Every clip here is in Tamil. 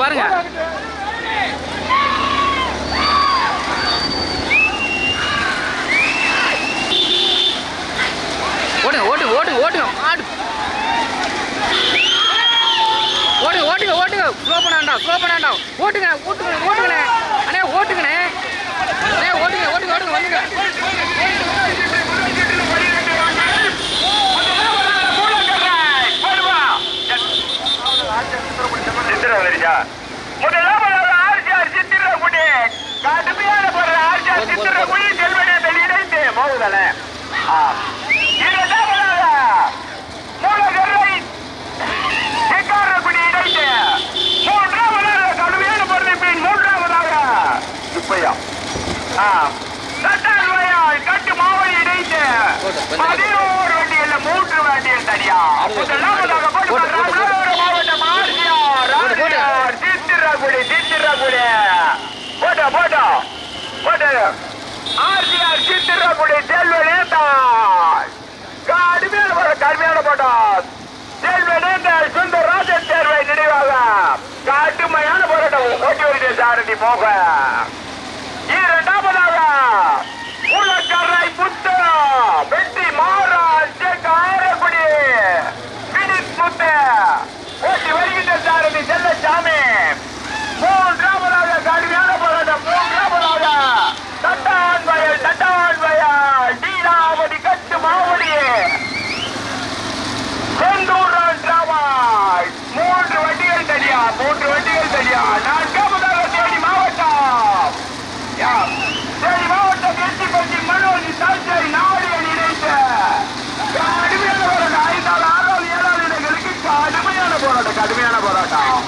பாருங்க. ஓடுங்க ஓட்டுங்க ஓட்டுங்க ஓட்டுங்க மாடு ஓட்டுங்க ஓட்டுங்க ஓட்டுங்க ஸ்லோ பண்ண வேண்டாம் ஸ்லோ பண்ண வேண்டாம். ஓட்டுங்க ஓட்டுங்க ஓட்டுங்கண்ணே அண்ணே ஓட்டுங்கண்ணே அண்ணே ஓட்டுங்க ஓட்டுங்க ஓட்டுங்க வந்துங்க சித்திரவரிஜா முதலாவது ஆர்ஜிஆர் சித்திரகுடி கடுமையான போற ஆர்ஜிஆர் சித்திரகுடி செல்வனேந்தல் இணைந்து மோதுதல. இரண்டாவதாக மூலகரை சிக்காரக்குடி இணைந்து மூன்றாவதாக கடுமையான பொருளை பின் மூன்றாவதாக. இப்பையா சட்டால்வாயால் கட்டு மாவழி இணைந்து பதினோரு வண்டிகள் மூன்று வண்டிகள் தனியா. முதலாவதாக போட்டு போட்டு, போட்டு, போட்டு. ராமநாதபுரம் மாவட்டம் ஆர்ஜிஆர் போட்டு, போட்டு. ஆர்ஜிஆர் சித்திரகுடி சித்திரகுடி போட்டோ போட்டோ போட்டோ ஆர்ஜிஆர் சித்திரகுடி கடுமையான போட்டோ கடுமையான போட்டோ செல்வனேந்தாள் சுந்தரராஜன் தேர்வை நினைவாக. கடுமையான போராட்டம். ஓட்டி வருகிற சாரதி மோக இரண்டாவதாக உலக்கரை புத்த வெட்டி மாறால் காரக்குடி பிடித் முத்த ஓட்டி வருகின்ற சாரதி செல்லச்சாமி மூன்றாவதாக கடுமையான போராட்டம் மூன்றாவதாக தட்டான் வயல் தட்டான் வயல் டீலாவதி கட்டு மாவடி செந்தூரான் டிராவாய் மூன்று வண்டிகள் தனியா மூன்று வண்டிகள் தனியா நான்காவதாக தேனி மாவட்டம் யா, தேனி மாவட்டம் எட்டிப்பட்டி மனோஜ் சாட்சியை நாடியல் இணைத்த கடுமையான போராட்டம் ஐந்தாவது ஆறாவது ஏழாவது இடங்களுக்கு கடுமையான போராட்டம் கடுமையான போராட்டம்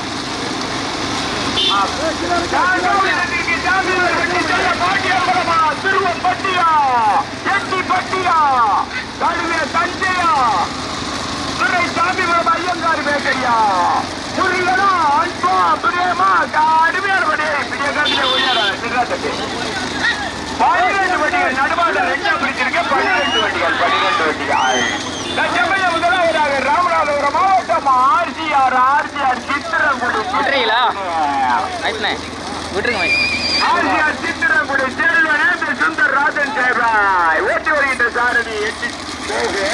நான்காவது இடத்திற்கு ஜாமீன் வெட்டி செல்ல பாட்டியம்பலமா திருவம்பட்டியா எட்டிப்பட்டியா கடுமைய தஞ்சையா துறை ஐயங்கார் பேக்கரியா புரியலா அன்பா பிரியமா கடுமையான படி பிரிய காலத்துல உயர சிறாத்தட்டு பன்னிரண்டு வண்டிகள் நடுவாத ரெண்டா பிடிச்சிருக்க. பன்னிரண்டு வண்டிகள் பன்னிரண்டு வண்டிகள். தச்சமய முதலாவதாக ராமநாதபுரம் மாவட்டம் ஆர்ஜிஆர் ஆர்ஜிஆர் சித்திரங்குடி விட்டுறீங்களா? விட்டுருங்க ஆர்ஜிஆர் சித்திரங்குடி செல்வனேந்திர சுந்தர் ராஜன் சேவாய் ஓட்டி வருகின்ற சாரதி எட்டி போகு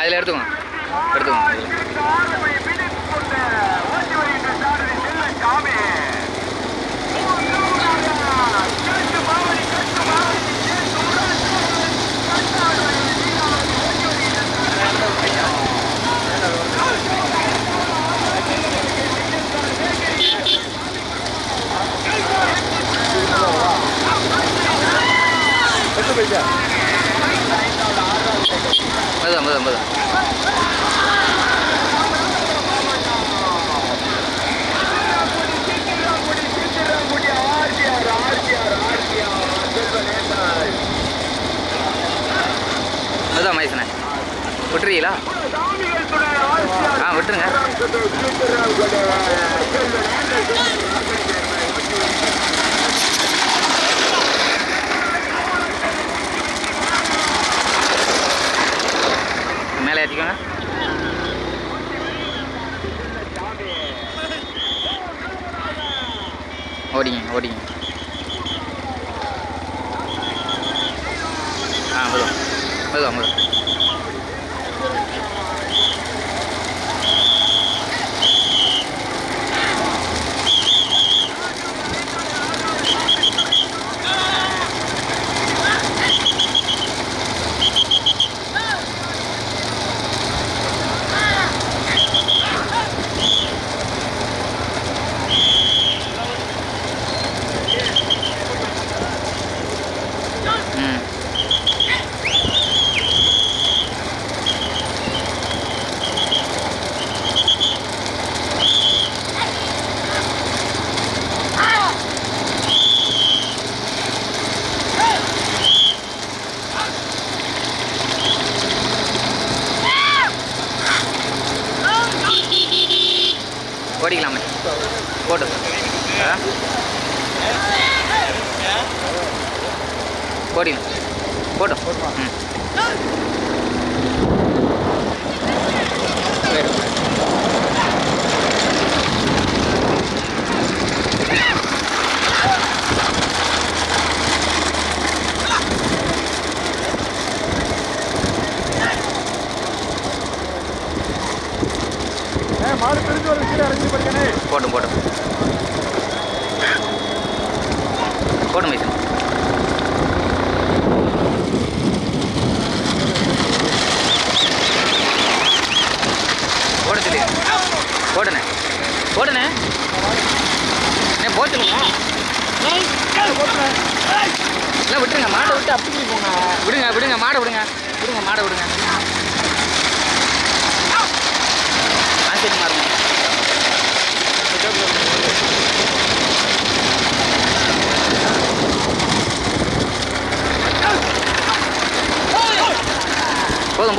அதில் எடுத்துக்கோங்க எடுத்துக்கோங்க Yeah. 不是不是不是。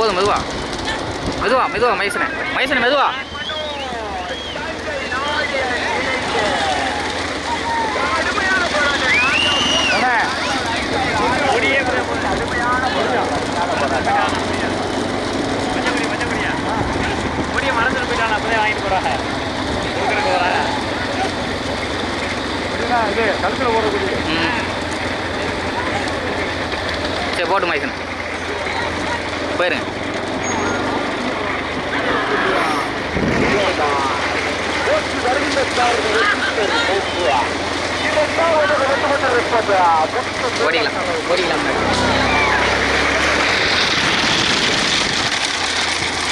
போதும் போதும் மெதுவா. மெதுவா மெதுவா மைசனை மைசனை மெதுவா. சரி போட்டு போயிட்டான் அப்பதான் வாங்கிட்டு போறாங்க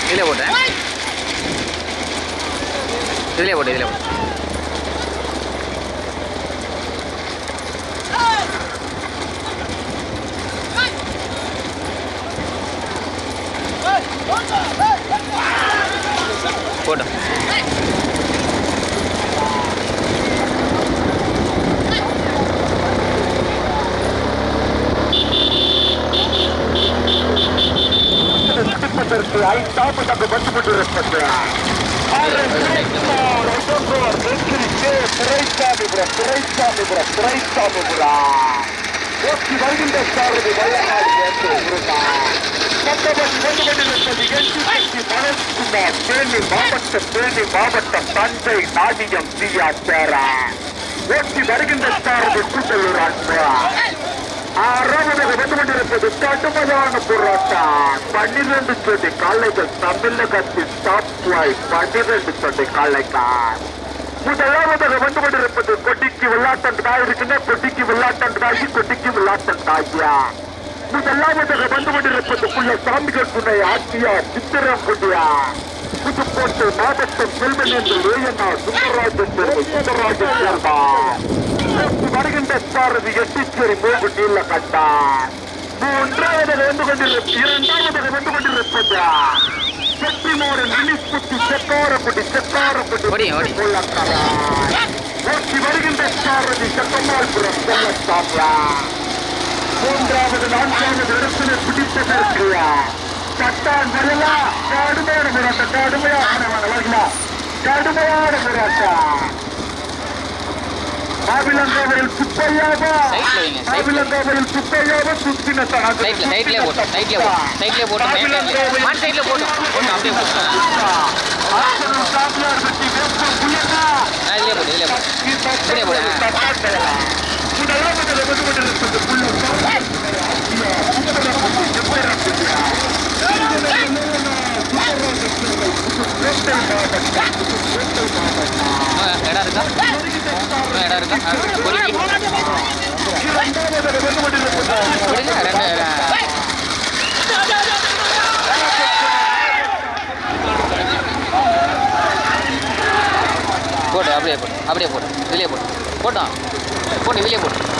கொடுக்குறக்கு போட்டேன். இது கழுத்துல ஓடக்கூடிய போட்டு. மயசனே போயிருங்க ஓடிக்கலாம் ஓடிக்கலாம் இதில் போட்டேன் இதிலே போட்டு இதிலே போட்டு போட்டோம் சுற்றுப்பதற்கு ஐந்தாவதாக வந்து கொண்டிருப்பது திரைசாமிபுரம் திரைசாமிபுரம் வருகின்ற தேனி மாவட்டம் தேனி மாவட்டம் தஞ்சை நாடியம் சியா சேரா ஓட்டி வருகின்ற சாரதி கூட்டலூர் அன்பா ஆறாவதாக வந்து கொண்டிருப்பது கடுமையான போராட்டம் பன்னிரண்டு சொடி காளைகள் தமிழகத்தின் டாப் ஃபைவ் பன்னிரண்டு சொடி காளைகள் முதலாவதாக வந்து கொண்டிருப்பது கொட்டிக்கு விளையாட்டம் தாய் இருக்குன்னா கொட்டிக்கு விளையாட்டம் தாயி கொட்டிக்கு விளையாட்டம் தாயா முதலாவதாக வந்து கொண்டிருப்பது புள்ள சாமிகள் துணை ஆட்சியா சித்திரம் கொண்டியா? புதுக்கோட்டை மாவட்டம் செல்வனேந்திர ஏயனா சுந்தரராஜன் தேர்வு சுந்தரராஜன் தேர்வா வருகின்ற சாரதி எட்டிச்சேரி மூகு நீல கட்டார் மூன்றாவது வந்து கொண்டிருப்பது இரண்டாவது வந்து கொண்டிருப்பது? செட்டிமோடு நிலிக்குட்டி செக்காரக்குட்டி செக்காரக்குட்டி ஓடி. ஓட்டி வருகின்ற சாரதி செக்கமால்புரம் செல்லத்தாப்லா மூன்றாவது நான்காவது இடத்திலே பிடிப்பதற்கு சட்டான் வரலா கடுமையான போராட்டம் கடுமையான வரலா கடுமையான போராட்டம் மாவிலங்காவரில் ல. மாவிலங்காவரில் சுப்பையாவா சுத்தின சைட்ல சைட்லேயே போட்டு சைடில் போட்டு போட்டு அப்படியே போட்டு. ஆ இதிலே போட்டு இதிலே போட்டு. இதிலே போடு ஆ. இன்னும் இடம் இருக்கா இன்னும் இடம் இருக்கா ரெண்டு போட்டு அப்படியே போட்டு அப்படியே போட்டு வெளியே போட்டு போட்டோம். போட்டு வெளியே போட்டு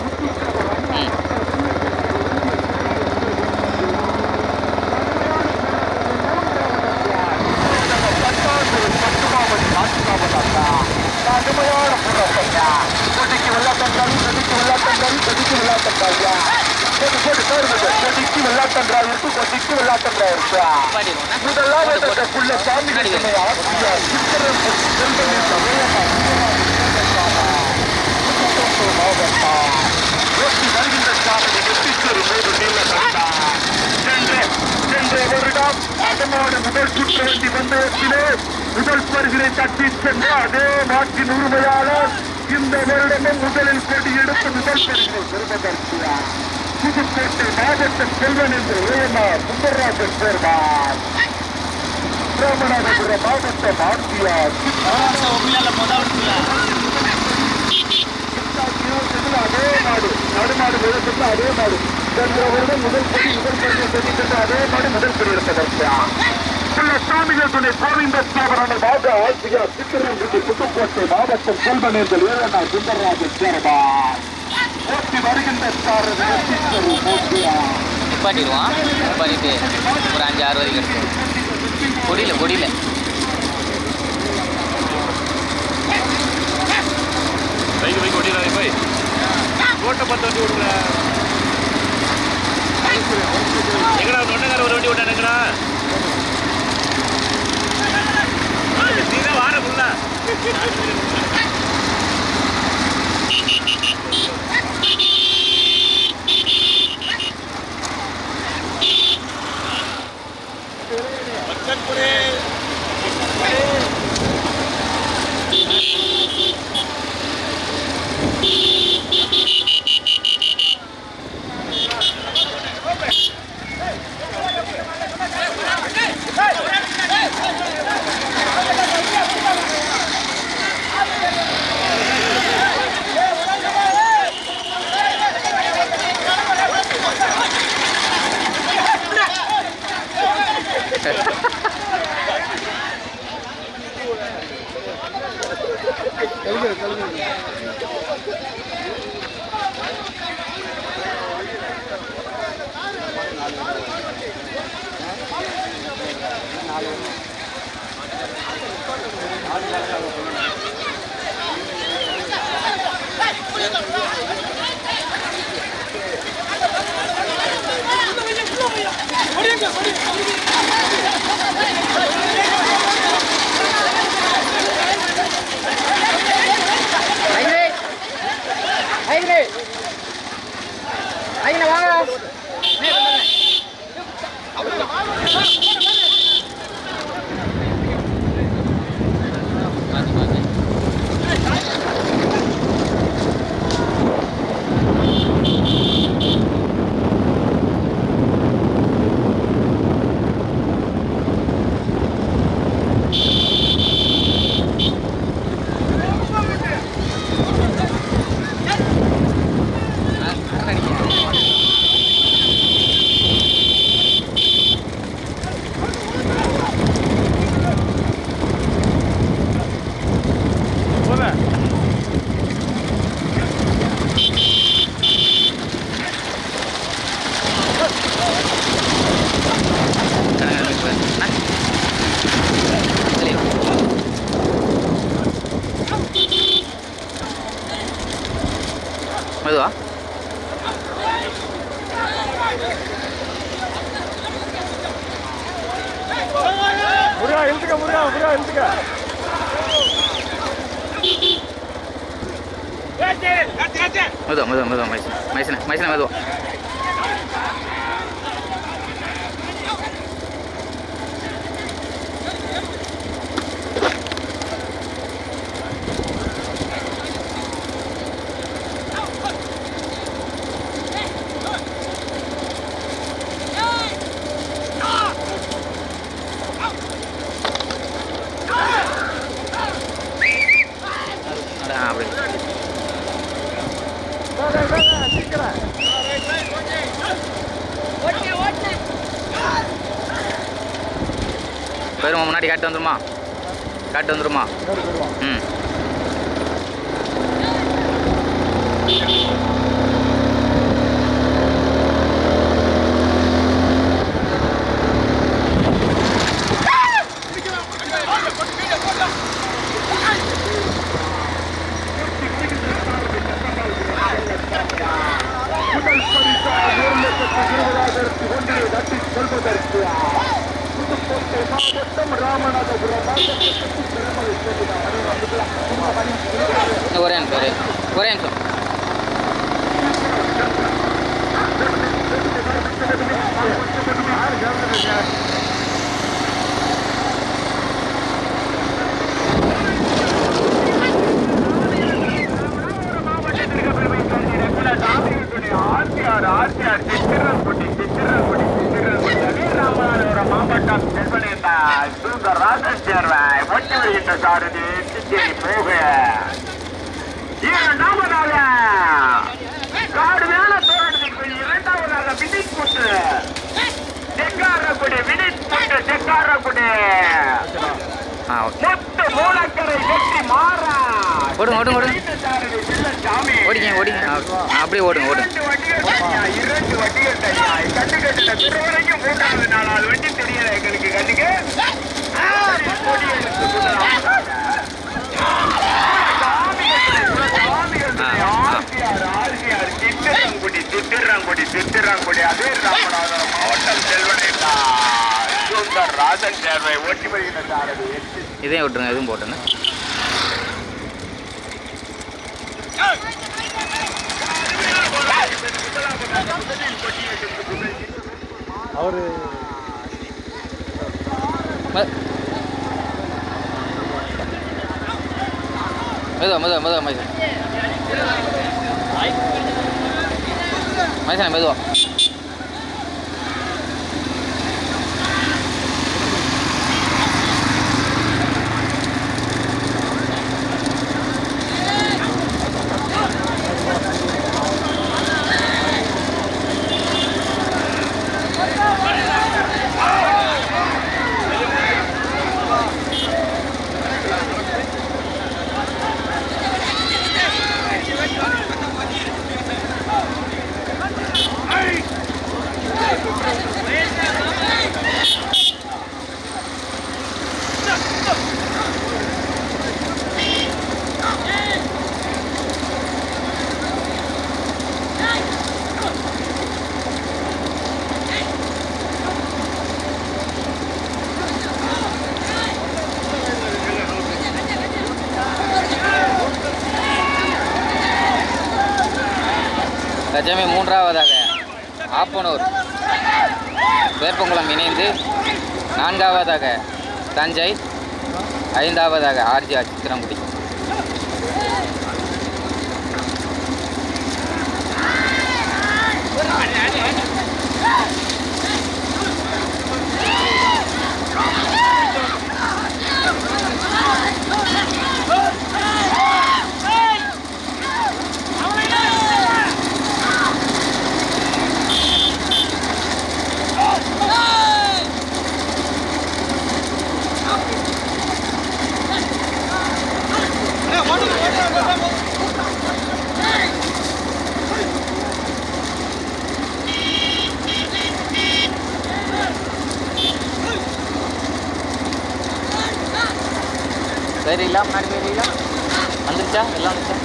கடுமையான போராட்டம்யா கொடிக்கு வெள்ளாட்டன்றால் கொடிக்கு வெள்ளாட்டன்றால் கொடிக்கு வெள்ளாட்டன்றாயா போட்டு போட்டு போடுறது கொடிக்கு வெள்ளாட்டன்றா இருக்கு கொடிக்கு வெள்ளாட்டன்றா இருக்கா இதெல்லாம் முதலாம் வேட்டத்துக்குள்ள சாமி கிருஷ்ணனை ஆசியா சித்திரம் செல்வனின் வெற்றி வருகின்ற சாமி வெற்றிச்சொரு மூன்று நீல கண்டா சென்ற சென்ற அதனோட முதல் சுற்று வண்டி வந்ததிலே முதல் பருகினை தட்டி சென்ற அதே நாட்டின் உரிமையாளர் இந்த வருடமும் முதலில் கொடி எடுத்து முதல் பருகினை பெறுவதற்கிறார் புதுக்கோட்டை மாவட்ட செல்வன் என்று ஏஎம்ஆர் சுந்தரராஜன் சேர்ந்தார். ராமநாதபுரம் மாவட்டம் ஆட்சியார் அதே நாடு நடுநாடு விழுந்தது அதே நாடு. சென்ற வருடம் முதல் படி முதல் படி சென்ற அதே மாடு முதல் படி எடுப்பதற்கு உள்ள சாமிகள் துணை கோவிந்த ஸ்தாபன மாக ஆட்சியார் சித்திரங்குடி புதுக்கோட்டை மாவட்டம் செல்வனேந்தல் ஏழனா சுந்தரராஜன் சேர்வார் போட்டி வருகின்ற நிப்பாட்டிடுவான் நிப்பாட்டிட்டு ஒரு அஞ்சு ஆறு வரைக்கும் கொடியில் கொடியில். பைக் பைக் ஓட்டிடாதே போய். ரோட்டை பார்த்து வண்டி ஓட்டுற எங்கடா தொண்டைக்கார ஒரு வண்டி ஓட்டானுங்கடா நீதான் வார ஃபுல்லா ஐயனே கேட்டு வந்துருமா? கேட்டு வந்துருமா? ம். முதல் பரிசாக ஒன்று ஒரே நிமிஷம் ஒரே ஒரே நிமிஷம் Thank. சுந்தரராஜன் சேர்வாய் ஒட்டி வருகின்ற சாரதி சிச்சேரி போக. இரண்டாவதாக காடு மேல போராட்டத்திற்கு இரண்டாவதாக வினித் புட்டு. செக்காரக்குடி வினித் புட்டு செக்காரக்குடி. மொத்த மூலக்கரை வெற்றி மாறா. ஓடுங்க, ஓடுங்க, ஓடுங்க. ஓடிங்க ஓடிங்க. அப்படியே ஓடுங்க ஓடுங்க. இரண்டு வண்டிகள் தனியா, திருவரைக்கும் மூன்றாவது நாலாவது வண்டி தெரியல எங்களுக்கு கண்ணுக்கு கொடி எடுத்து அதே ராமநாதபுரம் மாவட்டம் செல்வனேந்தா. சுந்தர் ராஜன் சேர்வை ஓட்டி வருகிற சாரதி இதையும் விட்டுருங்க இதுவும் போட்டுருங்க அவரு மெதுவா மெதுவா மெதுவா மைசன் மைசன் மெதுவா கஜமை மூன்றாவதாக ஆப்பனூர். வேப்பங்குளம் இணைந்து நான்காவதாக தஞ்சை ஐந்தாவதாக ஆர்ஜிஆர் சித்திரங்குடி. பேரிங்களா முன்னாடி பேரிங்களா வந்துருச்சா? எல்லாம் வந்துச்சா?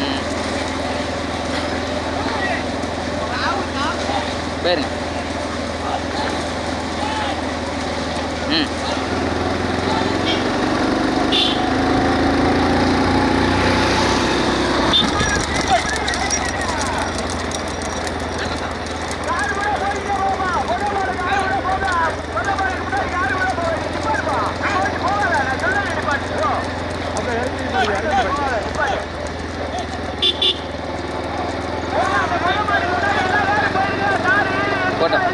ம் பேருங்க போட்டேன்.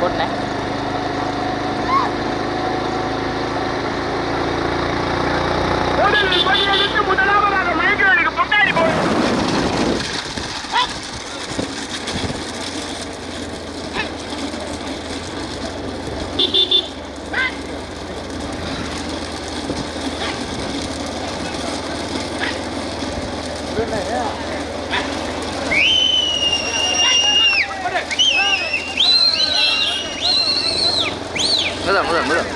போட்டேன் முதலில் கொடியெடுத்து முதலாவதாக மைக்கேலுக்கு முன்னாடி போய் முதல் முதல் முதல்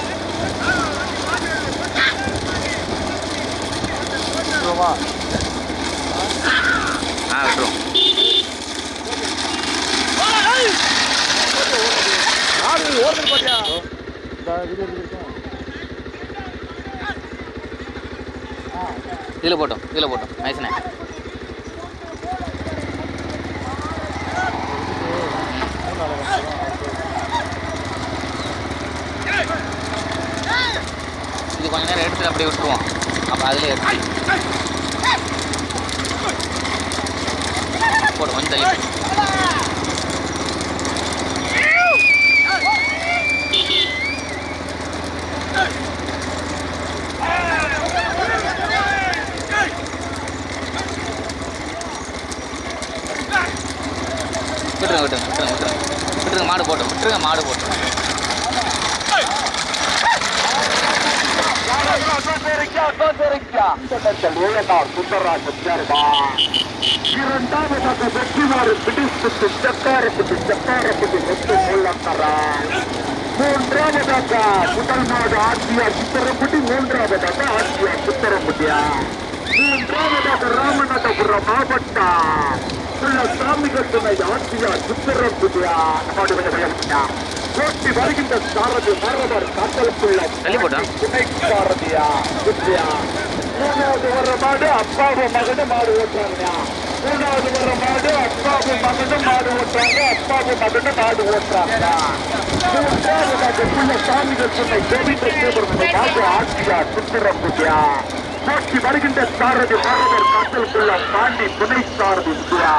ஆ விட்டுருவோம் ஓடுறது பாத்தியா? இதில் போட்டோம் இதில் போட்டோம். நைஸ்ண்ணே இது கொஞ்ச நேரம் எடுத்து அப்படியே விட்டுருவோம். அப்போ அதிலே எடுத்து போடு கொஞ்சம் தள்ளி விட்டுருங்க விட்டுருங்க விட்டுருங்க. விட்டுருங்க விட்டுருங்க மாடு போட்டோம் விட்டுருங்க மாடு போட்டோம் இரண்டாவதாக வெற்றிமாறு பிடிப்புட்டு சக்காரப்பட்டு சக்காரப்பட்டு வெற்றி கொள்ளத்தரான் மூன்றாவதாக முதல் நாடு ஆட்சியார் சித்திரப்பட்டி மூன்றாவதாக ஆட்சியார் சித்திரப்பட்டியா மூன்றாவதாக ராமநாதபுரம் மாவட்டம். உள்ள சாமிகள் ஆட்சியார் சித்திரப்பட்டியா நாடு விளையாடியா போட்டி வருகின்ற சாரதி மரவர் காத்தலுக்குள்ள சாரதியா வித்யா மூணாவது வர மாடு அப்பாவும் மகனும் மாடு ஓட்டுறாங்க மூணாவது வர மாடு அப்பாவும் மகனும் மாடு ஓட்டுறாங்க. அப்பாவும் மகனும் மாடு ஓட்டுறாங்க மூன்றாவதாக புள்ள சாமிகள் சொன்ன கோவிந்த சேவர்கள் மாடு ஆட்சியா சுத்திரம்புதியா போட்டி வருகின்ற சாரதி மரவர் காத்தலுக்குள்ள பாண்டி துணை சாரதி வித்யா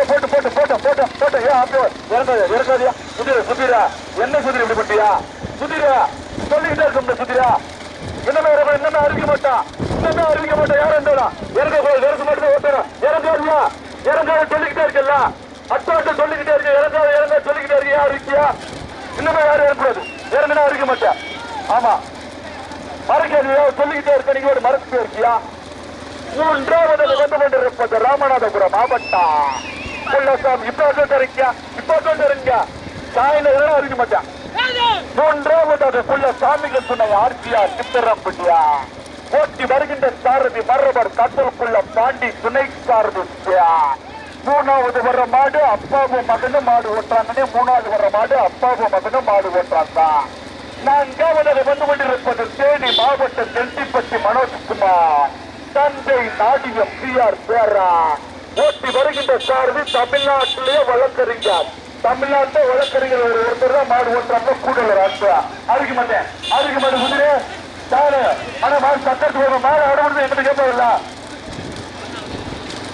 போட்டு போட்டு போட்டு போட்டு போட்டு. ஏன் அப்போ இறங்காது இறங்காதியா சுதிர சுதிரா. என்ன சுதிர இப்படி பண்ணியா சுதிரா சொல்லிக்கிட்டே இருக்கும் சுதிரா. என்னமே இறங்க என்னமே அறிவிக்க மாட்டான் என்னமே அறிவிக்க மாட்டான் யாரும் இருந்தா இறங்க இறங்க மட்டும் ஓட்டுறோம் இறங்காதியா இறங்காத சொல்லிக்கிட்டே இருக்கல அட்டாட்ட சொல்லிக்கிட்டே இருக்க இறங்காத இறங்க சொல்லிக்கிட்டே இருக்க. இருக்கியா? இன்னுமே யாரும் இறக்கூடாது இறங்கினா இருக்க மாட்டேன். ஆமா. மறைக்காதியா சொல்லிக்கிட்டே இருக்க நீங்க ஒரு மறைச்சிட்டே இருக்கியா? மூன்றாவது வந்து கொண்டிருப்பது ராமநாதபுரம் மாவட்டம் குள்ளசாமி இப்ப சொல்றீங்க இப்ப சொல்றீங்க சாயில இருக்க மாட்டேன். மூன்றாவதாக குள்ள சாமிகள் துணை ஆர்பிஆர் சித்தரம்பட்டியா போட்டி வருகின்ற சாரதி மரபர் கட்டலுக்குள்ள பாண்டி துணை சாரதி மூணாவது வர்ற மாடு அப்பாவும் மகனும் மாடு ஓட்டுறாங்கன்னே மூணாவது வர்ற மாடு அப்பாவும் மகனும் மாடு ஓட்டுறாங்க. நான்காவதாக வந்து கொண்டிருப்பது தேனி மாவட்டம் தென்டிப்பட்டி மனோஜ்குமார். தந்தை நாடியம் பி ஆர் பேரா. ஓட்டி வருகின்ற சார்பு தமிழ்நாட்டிலேயே வழக்கறிஞர். தமிழ்நாட்டில் வழக்கறிஞர் ஒரு ஒருத்தர் தான் மாடு ஓட்டுறாங்க. கூடலர் அன்பா அறுக்க மாட்டேன் அறுக்க மாட்டேன் குதிரை. சாரு ஆனா மாடு சட்டத்துக்கு மாடு அடவுறது என்கிட்ட கேட்பதில்லை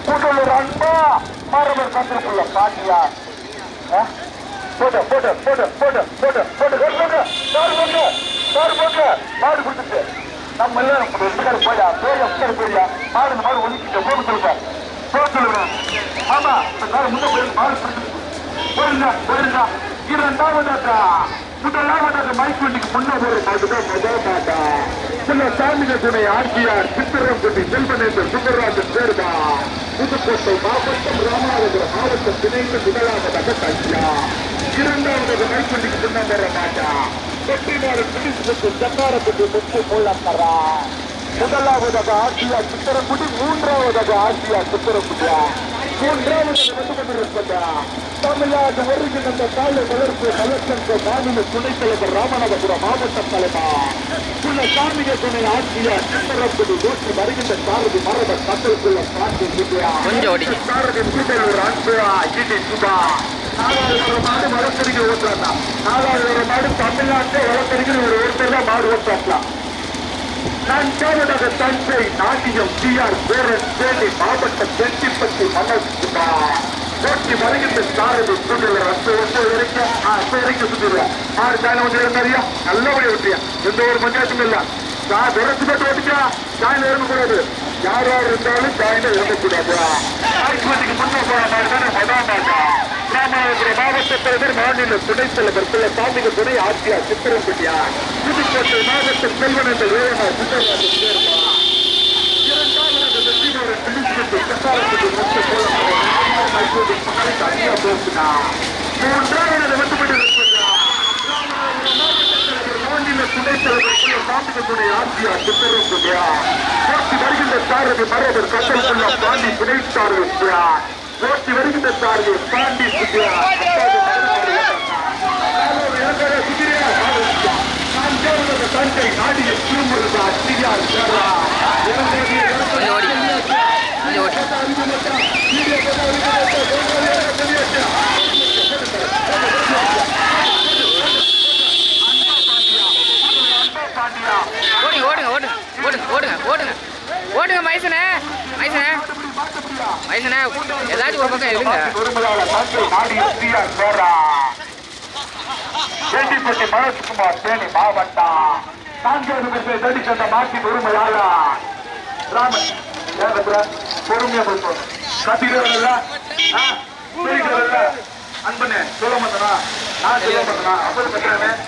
கூட்டலூர் அன்பா மாறவர் தந்திருக்குள்ள பாட்டியா? போட்ட போட்ட போட்ட போட்ட போட்ட போட்ட போட்ட சாரு போட்ட சாரு போட்ட மாடு கொடுத்துட்டு நம்ம எல்லாரும் இருக்காரு போயா பேர் உட்காரு போயா மாடு மாடு ஒதுக்கிட்டு போக சொல்லுங்க. போக சொல்லுங்க. ஆமா இந்த காலம் முன்ன போய் மாடு கொடுத்துட்டு போயிருந்தா போயிருந்தா. இரண்டாவதாக முதலாவதாக மைக் முன்ன ஒரு மாட்டுதான் முதல் மாட்டா சில சாமிக துணை ஆட்சியார் சித்திரம்பட்டி செல்வனேந்தர் சுந்தரராஜன் பேருதான் புதுக்கோட்டை மாவட்டம் ராமநாதபுரம் மாவட்டம் பிணைந்து முதலாவதாக தஞ்சா இரண்டாவது மைக் வண்டிக்கு முன்ன வர மாட்டா வெற்றிமாறு பிடித்து சக்காரத்துக்கு முத்து போலாக்கரா முதலாவதாக ஆசியா சித்திரக்குடி மூன்றாவதாக ஆசியா சித்திரக்குடியா? தமிழ்நாடு ஒருங்கிணைந்த கால வளர்ப்பு கலசங்க மாநில துணைத் தலைவர் ராமநாதபுரம் மாவட்ட தலைவர் உள்ள சாமிக துணை ஆட்சியா சித்திரக்குடி நோக்கி வருகின்ற சாரதி மரப கத்தலுக்குள்ள காட்டு சாரதி கூட்டலூர் அன்புரா இடி சுபா நாலாவது மாடு வழக்கறிஞர் ஓட்டுறாங்க நாலாவது மாடு தமிழ்நாட்டை வழக்கறிஞர் ஒரு ஒருத்தர் தான் மாடு ஓட்டுறாங்களா நான்காவதாக தஞ்சை நாட்டியம் டி ஆர் பேரன் தேனி மாவட்ட செட்டிப்பட்டி மன்னர் போட்டி வருகின்ற சாரதி சுற்றுலர் அந்த வருஷம் வரைக்கும் அப்ப வரைக்கும் சுற்றுலா ஆறு சாயன வந்து இருந்தாரியா நல்லபடி ஒட்டியா எந்த ஒரு பஞ்சாயத்தும் இல்ல. நான் விரத்து போட்டு ஓட்டிக்கா. சாயன இறங்கக்கூடாது யார் யார் இருந்தாலும் சாயந்தரம் இறங்கக்கூடாது. ஆட்சிமன்றத்துக்கு முன்னே போன மாதிரி தானே மதா மாட்டா. ராமநாதபுரம் மாவட்ட மாநில துணைத் தலைவர் பிள்ளை சாமிக துணை ஆட்சியார் சித்திரம்பட்டியா புதுக்கோட்டை மாவட்ட செல்வனங்கள் என்ற வேலைமா சுந்தரராஜன் சேர்மா. மூன்றாவது வந்து மாநில துணைத் தலைவருக்குள்ள சாமிகளுடைய ஆட்சியா சித்தரங்குடியா போட்டி வருகின்ற சாரதி மரபர் கட்டளுக்குள்ள பாண்டி துணை சாரதியா போட்டி வருகின்ற சாரதி பாண்டி சுத்தியா தஞ்சை நாடிய திருமுருகா சிறியார் சேரா கொஞ்சம் ஓடி கொஞ்சம் ஓடி பாண்டியா ஓடுங்க மைசனே மைசனே மைசனே ஏதாச்சும் ஒரு பக்கம் இருங்க செட்டிப்பட்டி மனோஜ்குமார் தேனி மாவட்டம். நான்காவது பேசை தேடி சென்ற மாற்றி பெருமையாளா? ராமன் ஏன் பொறுமையா போய் கத்திக்கிறவர்கள அன்பனே சொல்ல மாட்டேனா நான் சொல்ல மாட்டேனா அப்படி கட்டுறேன்